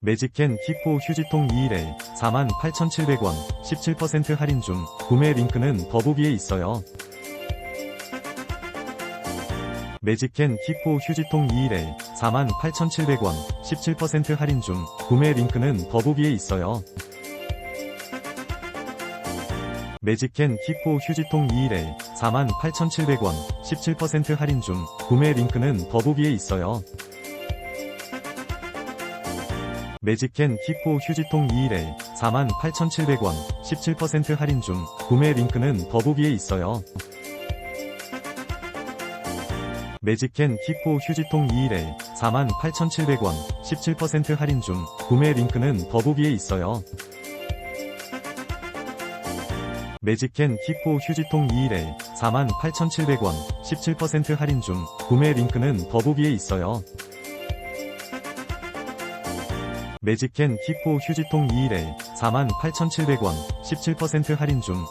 매직캔 킥포 휴지통 2일에 48,700원 17% 할인 중 구매 링크는 더보기에 있어요. 매직캔 킥포 휴지통 2일에 48,700원 17% 할인 중 구매 링크는 더보기에 있어요. 매직캔 킥포 휴지통 2일에 48,700원 17% 할인 중 구매 링크는 더보기에 있어요. 매직캔 킥포 휴지통 2일에 48,700원 17% 할인 중 구매 링크는 더보기에 있어요. 매직캔 킥포 휴지통 2일에 48,700원 17% 할인 중 구매 링크는 더보기에 있어요. 매직캔 킥포 휴지통 2일에 48,700원 17% 할인 중 구매 링크는 더보기에 있어요. 매직캔 킥포 휴지통 2일에 48,700원 17% 할인 중